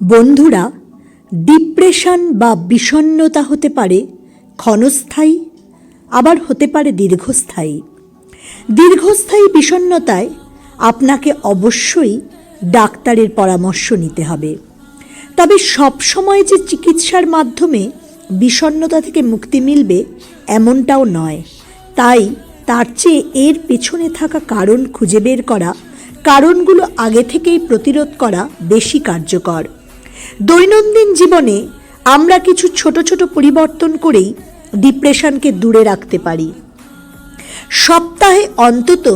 বন্ধুরা, ডিপ্রেশন বা বিষণ্ণতা হতে পারে ক্ষণস্থায়ী, আবার হতে পারে দীর্ঘস্থায়ী। দীর্ঘস্থায়ী বিষণ্ণতায় আপনাকে অবশ্যই ডাক্তারের পরামর্শ নিতে হবে। তবে সবসময় যে চিকিৎসার মাধ্যমে বিষণ্ণতা থেকে মুক্তি মিলবে এমনটাও নয়। তাই তার চেয়ে এর পেছনে থাকা কারণ খুঁজে বের করা, কারণগুলো আগে থেকেই প্রতিরোধ করা বেশি কার্যকর। দৈনন্দিন জীবনে আমরা কিছু ছোট ছোট পরিবর্তন করেই ডিপ্রেশনকে দূরে রাখতে পারি। সপ্তাহে অন্তত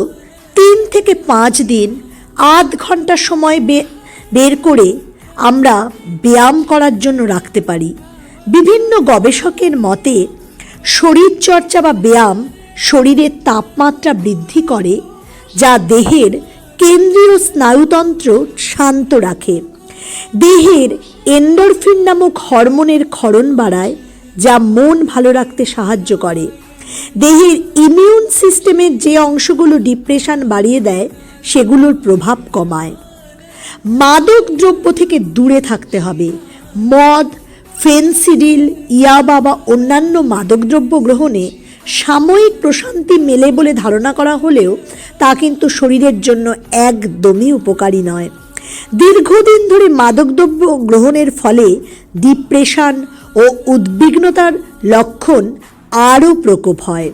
তিন থেকে পাঁচ দিন আধ ঘণ্টা সময় বের করে আমরা ব্যায়াম করার জন্য রাখতে পারি। বিভিন্ন গবেষকের মতে, শরীরচর্চা বা ব্যায়াম শরীরের তাপমাত্রা বৃদ্ধি করে, যা দেহের কেন্দ্রীয় স্নায়ুতন্ত্র শান্ত রাখে। দেহের এন্ডরফিন নামক হরমোনের ক্ষরণ বাড়ায়, যা মন ভালো রাখতে সাহায্য করে। দেহের ইমিউন সিস্টেমের যে অংশগুলো ডিপ্রেশন বাড়িয়ে দেয়, সেগুলোর প্রভাব কমায়। মাদক দ্রব্য থেকে দূরে থাকতে হবে। মদ, ফেনসিডিল, ইয়াবা বা অন্যান্য মাদকদ্রব্য গ্রহণে সাময়িক প্রশান্তি মেলে বলে ধারণা করা হলেও তা কিন্তু শরীরের জন্য একদমই উপকারী নয়। দীর্ঘদিন ধরে মাদকদ্রব্য গ্রহণের ফলে ডিপ্রেশন ও উদ্বিগ্নতার লক্ষণ আরও প্রকোপ হয়।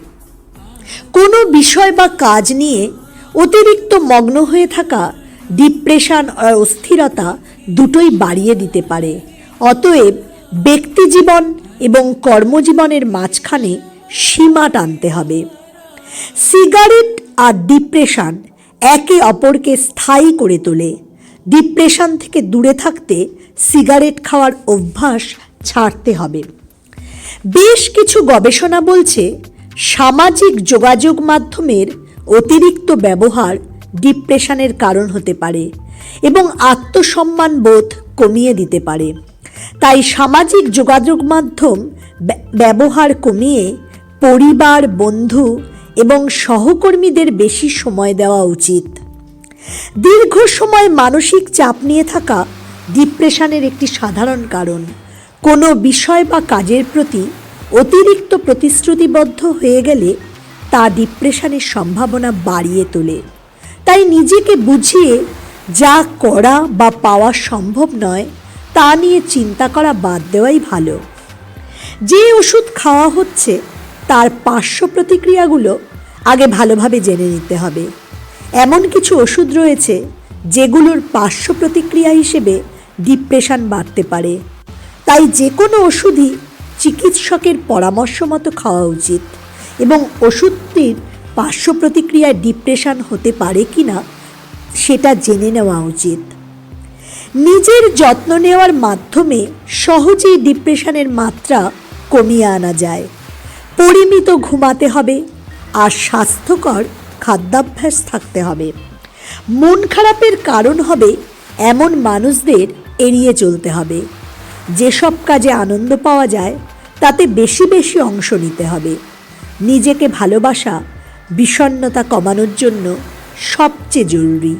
কোনো বিষয় বা কাজ নিয়ে অতিরিক্ত মগ্ন হয়ে থাকা ডিপ্রেশন আর অস্থিরতা দুটোই বাড়িয়ে দিতে পারে। অতএব ব্যক্তিজীবন এবং কর্মজীবনের মাঝখানে সীমা টানতে হবে। সিগারেট আর ডিপ্রেশন একে অপরকে স্থায়ী করে তোলে। ডিপ্রেশন থেকে দূরে থাকতে সিগারেট খাওয়ার অভ্যাস ছাড়তে হবে। বেশ কিছু গবেষণা বলছে সামাজিক যোগাযোগ মাধ্যমের অতিরিক্ত ব্যবহার ডিপ্রেশনের কারণ হতে পারে এবং আত্মসম্মান বোধ কমিয়ে দিতে পারে। তাই সামাজিক যোগাযোগ মাধ্যম ব্যবহার কমিয়ে পরিবার, বন্ধু এবং সহকর্মীদের বেশি সময় দেওয়া উচিত। দীর্ঘ সময় মানসিক চাপ নিয়ে থাকা ডিপ্রেশনের একটি সাধারণ কারণ। কোনো বিষয় বা কাজের প্রতি অতিরিক্ত প্রতিশ্রুতিবদ্ধ হয়ে গেলে তা ডিপ্রেশনের সম্ভাবনা বাড়িয়ে তোলে। তাই নিজেকে বুঝিয়ে যা করা বা পাওয়া সম্ভব নয়, তা নিয়ে চিন্তা করা বাদ দেওয়াই ভালো। যে ওষুধ খাওয়া হচ্ছে, তার পার্শ্ব প্রতিক্রিয়াগুলো আগে ভালোভাবে জেনে নিতে হবে। এমন কিছু ওষুধ রয়েছে যেগুলোর পার্শ্ব প্রতিক্রিয়া হিসেবে ডিপ্রেশন বাড়তে পারে। তাই যে কোনো ওষুধই চিকিৎসকের পরামর্শ মতো খাওয়া উচিত এবং ওষুধটির পার্শ্ব প্রতিক্রিয়ায় ডিপ্রেশন হতে পারে কি না সেটা জেনে নেওয়া উচিত। নিজের যত্ন নেওয়ার মাধ্যমে সহজেই ডিপ্রেশনের মাত্রা কমিয়ে আনা যায়। পরিমিত ঘুমাতে হবে আর স্বাস্থ্যকর খাদ্যাভ্যাস থাকতে হবে। মন খারাপের কারণ হবে এমন মানুষদের এড়িয়ে চলতে হবে। যেসব কাজে আনন্দ পাওয়া যায়, তাতে বেশি বেশি অংশ নিতে হবে। নিজেকে ভালোবাসা বিষণ্নতা কমানোর জন্য সবচেয়ে জরুরি।